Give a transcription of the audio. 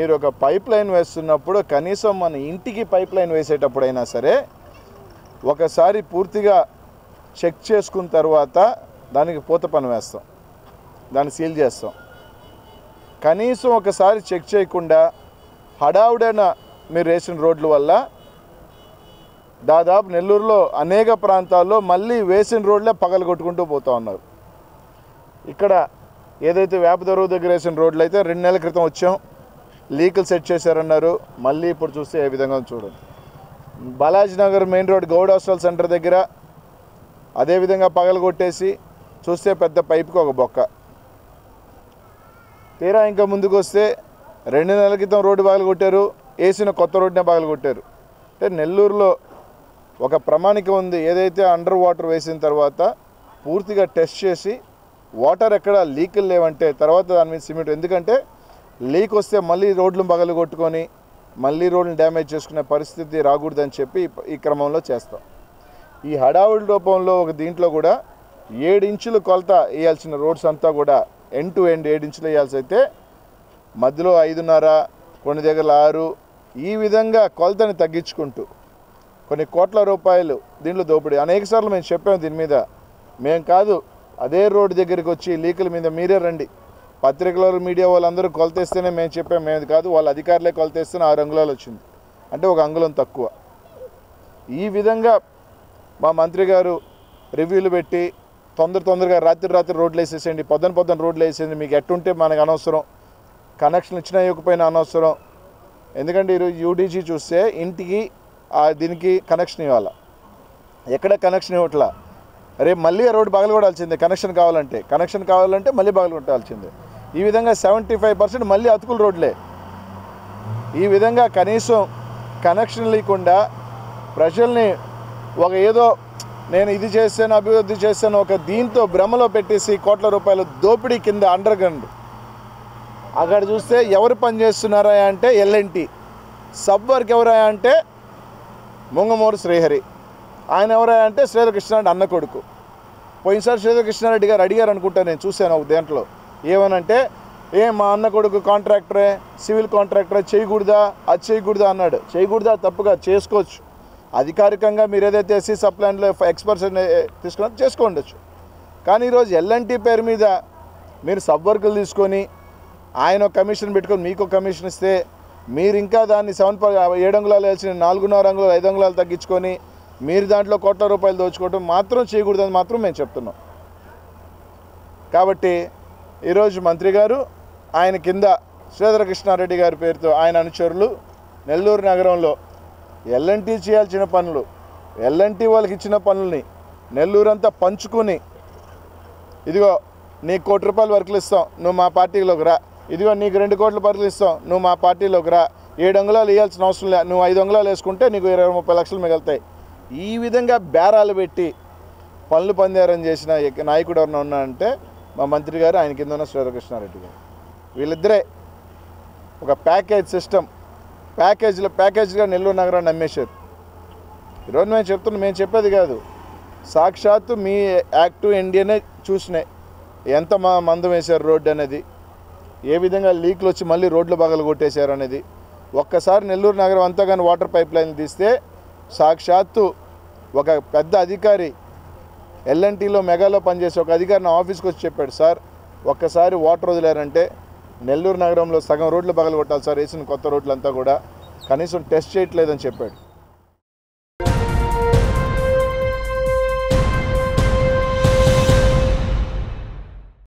మీరు ఒక pipe line వేస్తున్నప్పుడు కనీసం మన ఇంటికి పైప్ లైన్ వేసేటప్పుడైనా సరే ఒకసారి పూర్తిగా చెక్ చేసుకున్న తర్వాత దానికి పూత పని వేస్తాం. దాన్ని సీల్ చేస్తాం. కనీసం ఒకసారి చెక్ చేయకుండా హడావుడైన మీరు వేసిన రోడ్ల వల్ల దాదాపు నెల్లూరులో అనేక ప్రాంతాల్లో మళ్ళీ వేసిన రోడ్లే పగలు కొట్టుకుంటూ పోతా ఉన్నారు. ఇక్కడ ఏదైతే వేపదరువు దగ్గర వేసిన రోడ్లు అయితే రెండు నెలల క్రితం వచ్చాం. లీకులు సెట్ చేశారన్నారు. మళ్ళీ ఇప్పుడు చూస్తే ఏ విధంగా చూడండి. Balaji Nagar main road Goud hostel centre దగ్గర అదేవిధంగా పగలు కొట్టేసి చూస్తే పెద్ద పైపుకి ఒక బొక్క. తీరా ఇంకా ముందుకు వస్తే రెండు నెలల క్రితం రోడ్డు పగలు కొట్టారు. వేసిన కొత్త రోడ్డునే పగలు కొట్టారు. అంటే నెల్లూరులో ఒక ప్రమాణికం ఉంది. ఏదైతే అండర్ వాటర్ వేసిన తర్వాత పూర్తిగా టెస్ట్ చేసి వాటర్ ఎక్కడ లీకులు లేవంటే తర్వాత దాని మీద సిమెంట్. ఎందుకంటే లీక్ వస్తే మళ్ళీ రోడ్లు పగలు కొట్టుకొని మళ్ళీ రోడ్లు డ్యామేజ్ చేసుకునే పరిస్థితి రాకూడదని చెప్పి ఈ- క్రమంలో చేస్తాం. ఈ హడావుడి రూపంలో ఒక దీంట్లో కూడా ఏడు ఇంచులు కొలత వేయాల్సిన రోడ్స్ అంతా కూడా ఎండ్ టు ఎండ్ ఏడు ఇంచులు వేయాల్సి అయితే మధ్యలో ఐదున్నర కొన్ని దగ్గర ఆరు ఈ విధంగా కొలతని తగ్గించుకుంటూ కొన్ని కోట్ల రూపాయలు దీంట్లో దోపిడీ. అనేక సార్లు మేము చెప్పాము దీని మీద. మేము కాదు అదే రోడ్డు దగ్గరికి వచ్చి లీకుల మీద మీరే రండి. పత్రికల మీడియా వాళ్ళందరూ కొలతేస్తేనే మేము చెప్పాం మేము కాదు వాళ్ళ అధికారులే కొలతేస్తేనే ఆరు అంగుళాలు వచ్చింది. అంటే ఒక అంగుళం తక్కువ. ఈ విధంగా మా మంత్రి గారు రివ్యూలు పెట్టి తొందర తొందరగా రాత్రి రాత్రి రోడ్లు వేసేసేయండి పొద్దున పొద్దున రోడ్లు వేసేయండి మీకు ఎట్టుంటే మనకు అనవసరం. కనెక్షన్ ఇచ్చినా ఇవ్వకపోయినా అనవసరం. ఎందుకంటే ఈరోజు యూడీజీ చూస్తే ఇంటికి ఆ దీనికి కనెక్షన్ ఇవ్వాల. ఎక్కడ కనెక్షన్ ఇవ్వట్లా? రేపు మళ్ళీ రోడ్డు పగలు కొట్టాల్సిందే కనెక్షన్ కావాలంటే. కనెక్షన్ కావాలంటే మళ్ళీ పగలు కొట్టాల్సిందే ఈ విధంగా సెవెంటీ ఫైవ్ పర్సెంట్ మళ్ళీ అతుకుల రోడ్లే. ఈ విధంగా కనీసం కనెక్షన్ లేకుండా ప్రజల్ని ఒక ఏదో నేను ఇది చేశాను అభివృద్ధి చేశాను ఒక దీంతో భ్రమలో పెట్టేసి కోట్ల రూపాయల దోపిడీ కింద అండర్ గ్రౌండ్ అక్కడ చూస్తే ఎవరు పనిచేస్తున్నారా అంటే ఎల్ఎన్టీ సబ్ వర్క్ ఎవరా అంటే ముంగమూరు శ్రీహరి. ఆయన ఎవరా అంటే శ్రీధర్ కృష్ణారెడ్డి అన్న కొడుకు. పోయినసారి శ్రీధర్ కృష్ణారెడ్డి గారు అడిగారు అనుకుంటా నేను చూశాను ఒక దేంట్లో. ఏమనంటే ఏ మా అన్న కొడుకు కాంట్రాక్టరే సివిల్ కాంట్రాక్టరే చేయకూడదా? అది చేయకూడదా? అన్నాడు. చేయకూడదా? తప్పుగా చేసుకోవచ్చు. అధికారికంగా మీరు ఏదైతే ఎస్సీ సప్లాన్లో ఎక్స్పర్ట్స్ తీసుకున్నా చేసుకోండొచ్చు కానీ ఈరోజు ఎల్ఎన్టీ పేరు మీద మీరు సబ్ వర్కులు తీసుకొని ఆయన కమిషన్ పెట్టుకొని మీకు ఒక కమిషన్ ఇస్తే మీరు ఇంకా దాన్ని సెవెన్ పర్ ఏడు అంగుళాలు వేసిన నాలుగున్నర అంగుళాలు ఐదు అంగుళాలు తగ్గించుకొని మీరు దాంట్లో కోట్ల రూపాయలు దోచుకోవడం మాత్రం చేయకూడదని మాత్రం మేము చెప్తున్నాం. కాబట్టి ఈరోజు మంత్రి గారు ఆయన కింద శ్రీధర కృష్ణారెడ్డి గారి పేరుతో ఆయన అనుచరులు నెల్లూరు నగరంలో ఎల్ఎన్టీ చేయాల్సిన పనులు ఎల్ఎన్టీ వాళ్ళకి ఇచ్చిన పనుల్ని నెల్లూరు అంతా పంచుకుని ఇదిగో నీకు కోటి రూపాయలు వర్కులు ఇస్తాం నువ్వు మా పార్టీలోకి రా. ఇదిగో నీకు రెండు కోట్లు వర్కులు ఇస్తాం నువ్వు మా పార్టీలోకి రా. ఏడు అంగుళాలు వేయాల్సిన అవసరం లేదు నువ్వు ఐదు అంగుళాలు వేసుకుంటే నీకు ఇరవై ముప్పై లక్షలు మిగులుతాయి. ఈ విధంగా బేరాలు పెట్టి పనులు పందేరం చేసిన నాయకుడు ఎవరైనా ఉన్నాడంటే మా మంత్రి గారు ఆయన కింద ఉన్న శ్రీరామకృష్ణారెడ్డి గారు. వీళ్ళిద్దరే ఒక ప్యాకేజ్ సిస్టమ్ ప్యాకేజీలో ప్యాకేజ్గా నెల్లూరు నగరాన్ని నమ్మేశారు. ఈరోజు మేము చెప్తున్నాం మేము చెప్పేది కాదు. సాక్షాత్తు మీ యాక్ట్ ఇండియానే చూసినాయి. ఎంత మా మందం వేశారు రోడ్డు అనేది ఏ విధంగా లీక్లు వచ్చి మళ్ళీ రోడ్లు పగలు కొట్టేశారు అనేది. ఒక్కసారి నెల్లూరు నగరం అంతా కానీ వాటర్ పైప్ లైన్ తీస్తే సాక్షాత్తు ఒక పెద్ద అధికారి ఎల్ఎన్టీలో మెగాలో పనిచేసే ఒక అధికారి నా ఆఫీస్కి వచ్చి చెప్పాడు సార్ ఒక్కసారి వాటర్ వదిలేరంటే నెల్లూరు నగరంలో సగం రోడ్లు పగలగొట్టాలి సార్ వేసిన కొత్త రోడ్లంతా కూడా కనీసం టెస్ట్ చేయట్లేదని చెప్పాడు.